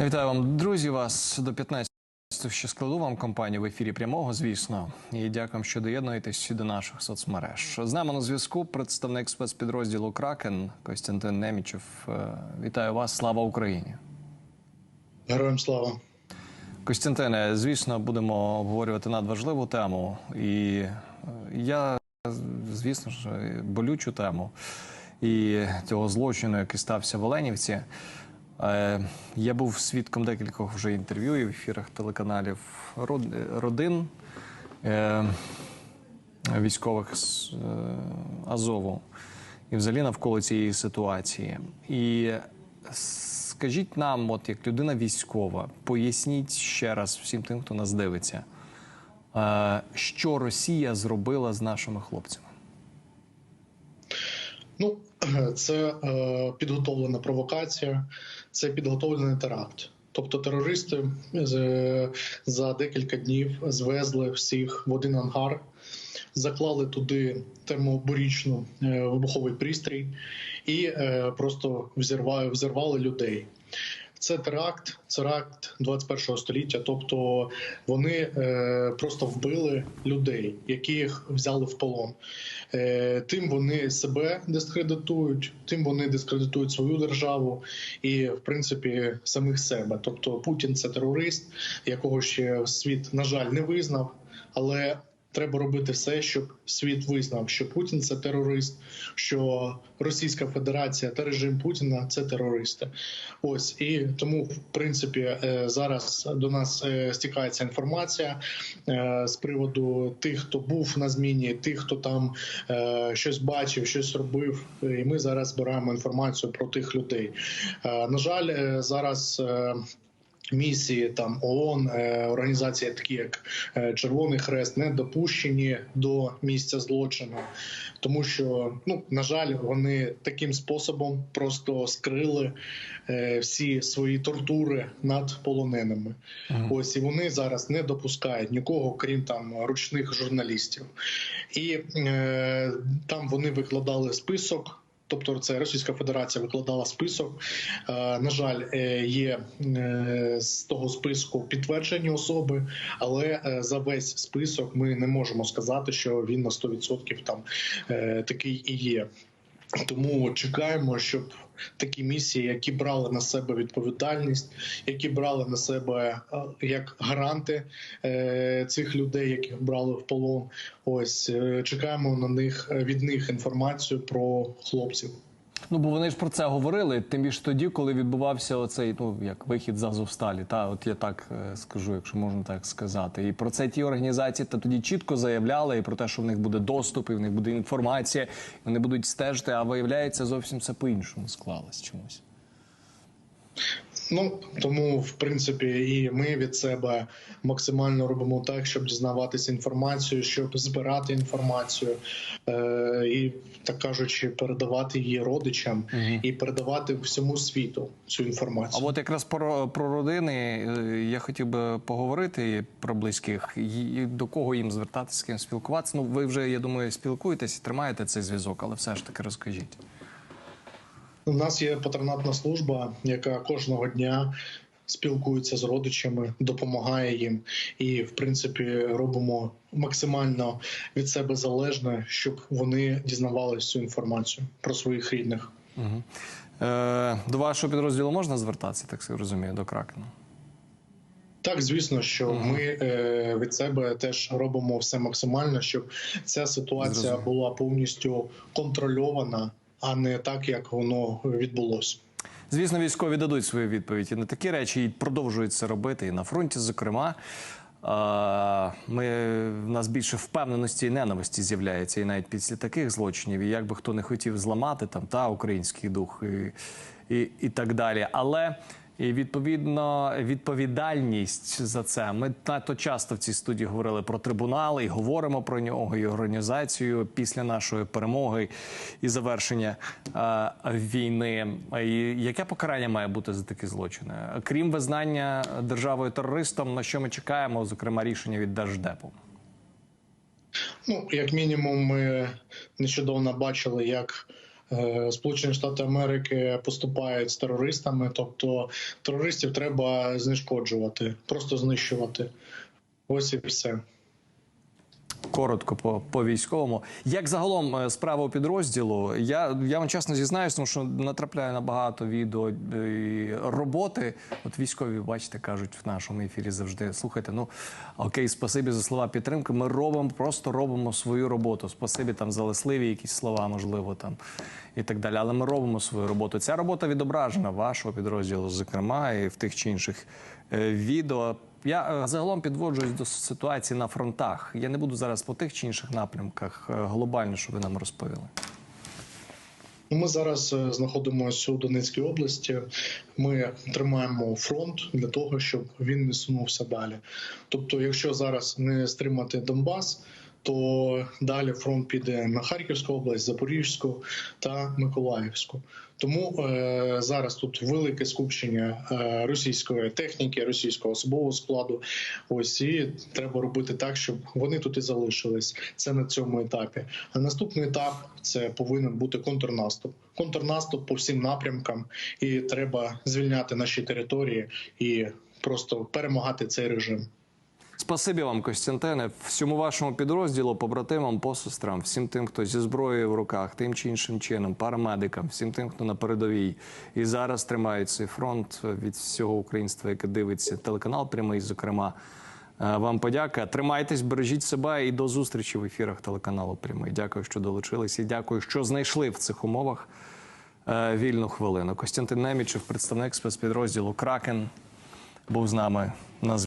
Вітаю вам, друзі. Вас до 15 ще складу вам компанію в ефірі прямого, звісно. І дякую, що доєднуєтесь до наших соцмереж. З нами на зв'язку представник спецпідрозділу Кракен Костянтин Немічев. Е, Вітаю вас. Слава Україні. Героям слава. Костянтине, звісно, будемо обговорювати надважливу тему. І е, я, звісно ж, болючу тему і цього злочину, який стався в Оленівці. Е, Я був свідком декількох вже інтерв'ю і в ефірах телеканалів родин е, військових з е, Азову і взагалі навколо цієї ситуації. І скажіть нам, от як людина військова, поясніть ще раз всім тим, хто нас дивиться, що Росія зробила з нашими хлопцями. Ну, це е, підготовлена провокація, це підготовлений теракт. Тобто терористи за декілька днів звезли всіх в один ангар, заклали туди термоборічну е, вибуховий пристрій і е, просто взірвали людей. Це теракт, теракт 21 століття. Тобто вони е, просто вбили людей, яких взяли в полон. Е, тим вони себе дискредитують, тим вони дискредитують свою державу і, в принципі, самих себе. Тобто Путін це терорист, якого ще світ, на жаль, не визнав, але треба робити все, щоб світ визнав, що Путін це терорист, що Російська Федерація та режим Путіна це терористи. Ось і тому, в принципі, е, зараз до нас е, стікається інформація е, з приводу тих, хто був на зміні, тих, хто там щось бачив, щось робив. І ми зараз збираємо інформацію про тих людей. На жаль, зараз. Місії там ООН, е, організації, такі як е, Червоний Хрест, не допущені до місця злочину, тому що ну на жаль, вони таким способом просто скрили е, всі свої тортури над полоненими. Ось і вони зараз не допускають нікого, крім там ручних журналістів, і е, там вони викладали список. Тобто це Російська Федерація викладала список. Е, На жаль, е, є е, з того списку підтверджені особи, але за весь список ми не можемо сказати, що він на 100% там такий і є. Тому чекаємо, щоб такі місії, які брали на себе відповідальність, які брали на себе е, як гаранти е, цих людей, яких брали в полон. Ось е, чекаємо на них від них інформацію про хлопців. Ну, бо вони ж про це говорили, тим більше тоді, коли відбувався оцей ну як вихід з Азовсталі. Та от я так е, скажу, якщо можна так сказати. І про це ті організації та тоді чітко заявляли і про те, що в них буде доступ, і в них буде інформація, і вони будуть стежити. А виявляється, зовсім все по-іншому склалось чомусь. Ну тому, в принципі, і ми від себе максимально робимо так, щоб дізнаватися інформацію, щоб збирати інформацію е, і так кажучи, передавати її родичам і передавати всьому світу цю інформацію. А от якраз про, про родини е, я хотів би поговорити про близьких. І до кого їм звертатися, з ким спілкуватися. Ну, ви вже я думаю, спілкуєтесь і тримаєте цей зв'язок, але все ж таки розкажіть. У нас є патронатна служба, яка кожного дня спілкується з родичами, допомагає їм, і в принципі робимо максимально від себе залежне, щоб вони дізнавалися цю інформацію про своїх рідних. Угу. Е, до вашого підрозділу можна звертатися, так розумію, до Кракена? Так, звісно, що ми е, від себе теж робимо все максимально, щоб ця ситуація Зрозумів. була повністю контрольована, а не так, як воно відбулося. Звісно, військові дадуть свою відповідь і на такі речі і продовжують це робити і на фронті, зокрема. Ми в нас більше впевненості і ненависті з'являється і навіть після таких злочинів. І як би хто не хотів зламати там та український дух і, і, і так далі. Але і відповідно відповідальність за це. Ми надто часто в цій студії говорили про трибунали і говоримо про нього і організацію після нашої перемоги і завершення е, війни. І яке покарання має бути за такі злочини? Крім визнання державою терористом, на що ми чекаємо, зокрема рішення від держдепу. Ну, як мінімум, ми нещодавно бачили, як Сполучені Штати Америки поступають з терористами, тобто терористів треба знешкоджувати, просто знищувати. Ось і все. Коротко по, по військовому. Як загалом е, справа у підрозділу? Я, я вам чесно зізнаюсь, тому що натрапляю на багато відео е, і роботи. От військові, бачите, кажуть в нашому ефірі завжди. Слухайте, ну окей, спасибі за слова підтримки. Ми робимо, просто робимо свою роботу. Спасибі там за лисливі якісь слова, можливо, там і так далі. Але ми робимо свою роботу. Ця робота відображена вашого підрозділу, зокрема, і в тих чи інших відео. Я е, загалом підводжуюсь до ситуації на фронтах. Я не буду зараз по тих чи інших напрямках е, глобально, що ви нам розповіли. Ми зараз е, знаходимося у Донецькій області. Ми тримаємо фронт для того, щоб він не сунувся далі. Тобто, якщо зараз не стримати Донбас, то далі фронт піде на Харківську область, Запорізьку та Миколаївську. Тому е, зараз тут велике скупчення е, російської техніки, російського особового складу. Ось і треба робити так, щоб вони тут і залишились. Це на цьому етапі. А наступний етап це повинен бути контрнаступ. Контрнаступ по всім напрямкам, і треба звільняти наші території і просто перемагати цей режим. Спасибі вам, Костянтине, всьому вашому підрозділу, побратимам, посестрам, всім тим, хто зі зброєю в руках, тим чи іншим чином, парамедикам, всім тим, хто на передовій і зараз тримають цей фронт від всього українства, яке дивиться телеканал прямий, зокрема. Е, Вам подяка. Тримайтесь, бережіть себе і до зустрічі в ефірах телеканалу Прямий. Дякую, що долучились і дякую, що знайшли в цих умовах е, вільну хвилину. Костянтин Немічев, представник спецпідрозділу Кракен, був з нами на.